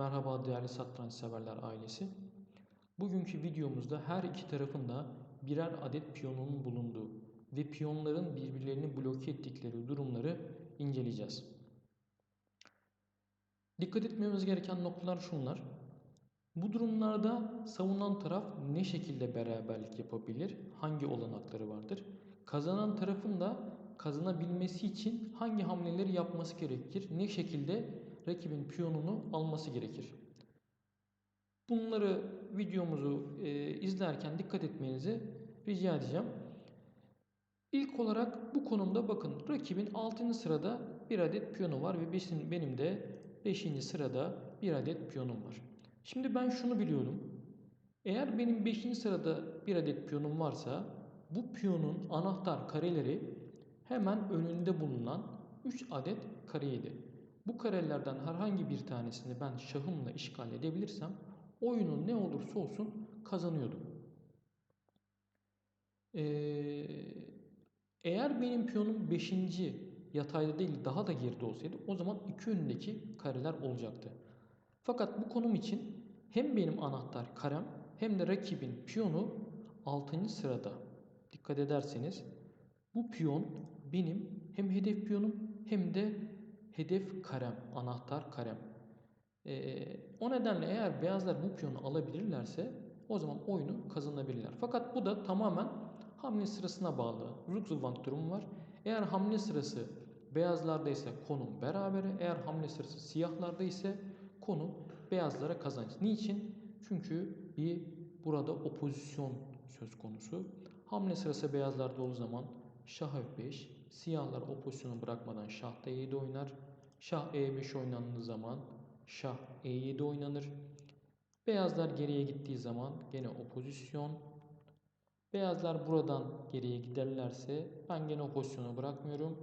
Merhaba değerli satranç severler ailesi. Bugünkü videomuzda her iki tarafında birer adet piyonun bulunduğu ve piyonların birbirlerini bloke ettikleri durumları inceleyeceğiz. Dikkat etmemiz gereken noktalar şunlar. Bu durumlarda savunan taraf ne şekilde beraberlik yapabilir? Hangi olanakları vardır? Kazanan tarafın da kazanabilmesi için hangi hamleleri yapması gerekir? Ne şekilde rakibin piyonunu alması gerekir? Bunları videomuzu e, izlerken dikkat etmenizi rica edeceğim. İlk olarak bu konumda bakın rakibin 6. sırada bir adet piyonu var ve benim de 5. sırada bir adet piyonum var. Şimdi ben şunu biliyorum. Eğer benim 5. sırada bir adet piyonum varsa bu piyonun anahtar kareleri hemen önünde bulunan 3 adet kareydi. Bu karelerden herhangi bir tanesini ben şahımla işgal edebilirsem oyunun ne olursa olsun kazanıyordum. Ee, eğer benim piyonum 5. yatayda değil daha da geride olsaydı o zaman iki önündeki kareler olacaktı. Fakat bu konum için hem benim anahtar karem hem de rakibin piyonu 6. sırada. Dikkat ederseniz bu piyon benim hem hedef piyonum hem de hedef karem, anahtar karem. Ee, o nedenle eğer beyazlar bu piyonu alabilirlerse o zaman oyunu kazanabilirler. Fakat bu da tamamen hamle sırasına bağlı. Rugzuvang durumu var. Eğer hamle sırası beyazlarda ise konum berabere. Eğer hamle sırası siyahlarda ise konu beyazlara kazanç. Niçin? Çünkü bir burada opozisyon söz konusu. Hamle sırası beyazlarda olduğu zaman şah f5, siyahlar o pozisyonu bırakmadan şah d7 oynar. Şah e5 oynandığı zaman şah e7 oynanır. Beyazlar geriye gittiği zaman gene opozisyon. Beyazlar buradan geriye giderlerse ben gene o pozisyonu bırakmıyorum.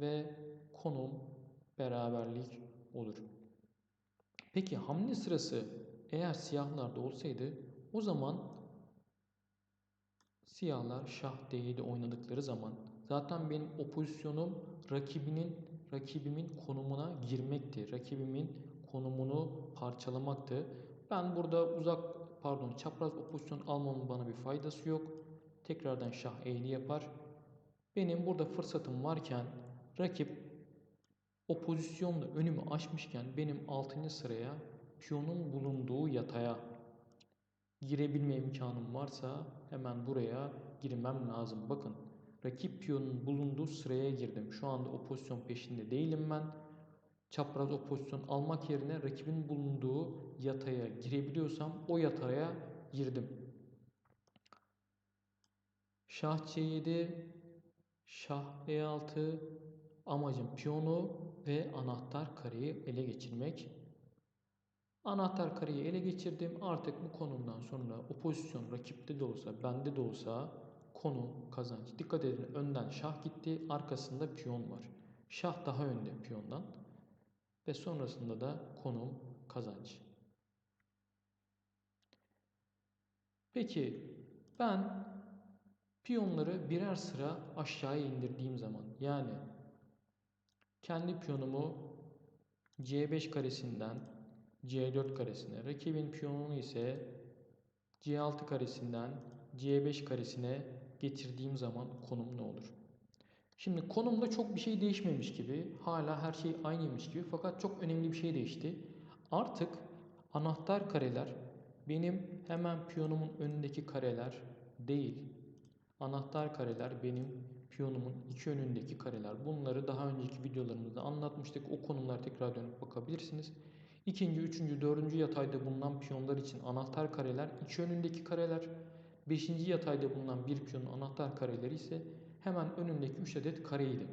Ve konum beraberlik olur. Peki hamle sırası eğer siyahlarda olsaydı o zaman siyahlar şah d7 oynadıkları zaman zaten benim opozisyonum rakibinin rakibimin konumuna girmekti. Rakibimin konumunu parçalamaktı. Ben burada uzak pardon çapraz opozisyon almamın bana bir faydası yok. Tekrardan şah eğri yapar. Benim burada fırsatım varken rakip o pozisyonla önümü açmışken benim 6. sıraya piyonun bulunduğu yataya girebilme imkanım varsa hemen buraya girmem lazım. Bakın rakip piyonun bulunduğu sıraya girdim. Şu anda o pozisyon peşinde değilim ben. Çapraz o pozisyon almak yerine rakibin bulunduğu yataya girebiliyorsam o yataya girdim. Şah C7, Şah E6, amacım piyonu ve anahtar kareyi ele geçirmek. Anahtar kareyi ele geçirdim. Artık bu konumdan sonra o pozisyon rakipte de olsa, bende de olsa konu kazanç. Dikkat edin önden şah gitti, arkasında piyon var. Şah daha önde piyondan ve sonrasında da konum kazanç. Peki ben piyonları birer sıra aşağıya indirdiğim zaman yani kendi piyonumu C5 karesinden C4 karesine, rakibin piyonunu ise C6 karesinden C5 karesine getirdiğim zaman konum ne olur? Şimdi konumda çok bir şey değişmemiş gibi, hala her şey aynıymış gibi fakat çok önemli bir şey değişti. Artık anahtar kareler benim hemen piyonumun önündeki kareler değil. Anahtar kareler benim piyonumun iki önündeki kareler. Bunları daha önceki videolarımızda anlatmıştık. O konulara tekrar dönüp bakabilirsiniz. İkinci, üçüncü, dördüncü yatayda bulunan piyonlar için anahtar kareler iki önündeki kareler. Beşinci yatayda bulunan bir piyonun anahtar kareleri ise hemen önündeki 3 adet kareydi.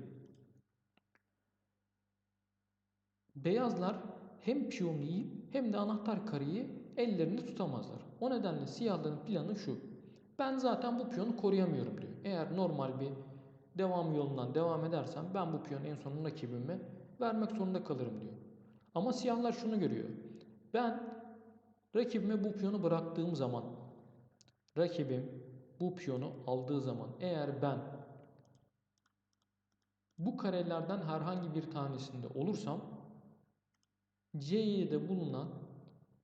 Beyazlar hem piyonu yiyip hem de anahtar kareyi ellerinde tutamazlar. O nedenle siyahların planı şu. Ben zaten bu piyonu koruyamıyorum diyor. Eğer normal bir devam yolundan devam edersem ben bu piyonu en sonunda rakibime vermek zorunda kalırım diyor. Ama siyahlar şunu görüyor. Ben rakibime bu piyonu bıraktığım zaman rakibim bu piyonu aldığı zaman eğer ben bu karelerden herhangi bir tanesinde olursam C7'de bulunan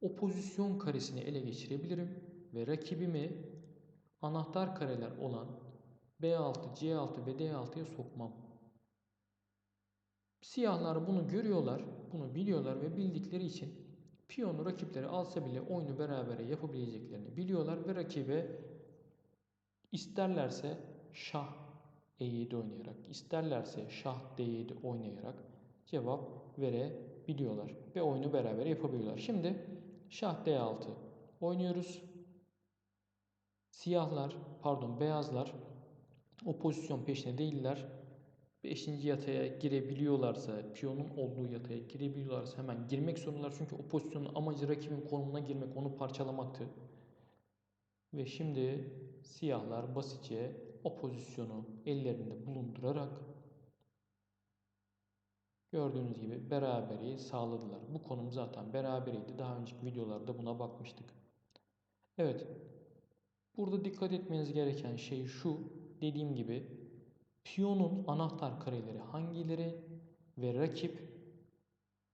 o pozisyon karesini ele geçirebilirim ve rakibimi anahtar kareler olan B6, C6 ve D6'ya sokmam. Siyahlar bunu görüyorlar, bunu biliyorlar ve bildikleri için piyonu rakipleri alsa bile oyunu berabere yapabileceklerini biliyorlar ve rakibe isterlerse şah E7 oynayarak, isterlerse şah D7 oynayarak cevap verebiliyorlar ve oyunu beraber yapabiliyorlar. Şimdi şah D6 oynuyoruz. Siyahlar, pardon beyazlar o pozisyon peşine değiller. 5. yataya girebiliyorlarsa, piyonun olduğu yataya girebiliyorlarsa hemen girmek zorundalar. Çünkü o pozisyonun amacı rakibin konumuna girmek, onu parçalamaktı. Ve şimdi siyahlar basitçe o pozisyonu ellerinde bulundurarak gördüğünüz gibi beraberiyi sağladılar. Bu konum zaten beraberiydi. Daha önceki videolarda buna bakmıştık. Evet. Burada dikkat etmeniz gereken şey şu. Dediğim gibi piyonun anahtar kareleri hangileri ve rakip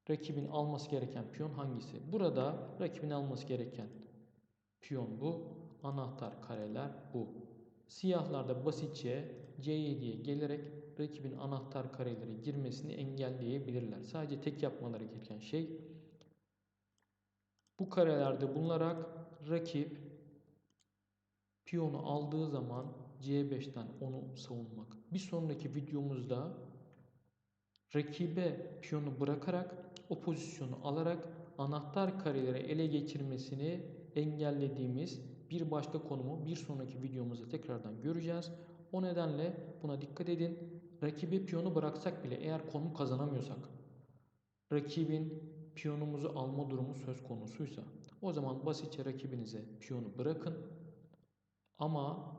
rakibin alması gereken piyon hangisi? Burada rakibin alması gereken piyon bu. Anahtar kareler bu. Siyahlarda basitçe C7'ye gelerek rakibin anahtar kareleri girmesini engelleyebilirler. Sadece tek yapmaları gereken şey bu karelerde bulunarak rakip piyonu aldığı zaman C5'ten onu savunmak. Bir sonraki videomuzda rakibe piyonu bırakarak o pozisyonu alarak anahtar kareleri ele geçirmesini engellediğimiz bir başka konumu bir sonraki videomuzda tekrardan göreceğiz. O nedenle buna dikkat edin. Rakibe piyonu bıraksak bile eğer konum kazanamıyorsak, rakibin piyonumuzu alma durumu söz konusuysa o zaman basitçe rakibinize piyonu bırakın. Ama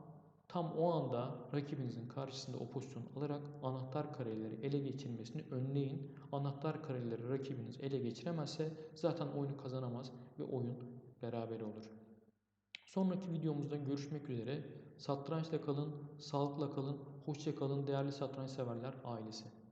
tam o anda rakibinizin karşısında o pozisyonu alarak anahtar kareleri ele geçirmesini önleyin. Anahtar kareleri rakibiniz ele geçiremezse zaten oyunu kazanamaz ve oyun beraber olur. Sonraki videomuzda görüşmek üzere. Satrançla kalın, sağlıkla kalın, hoşça kalın değerli satranç severler ailesi.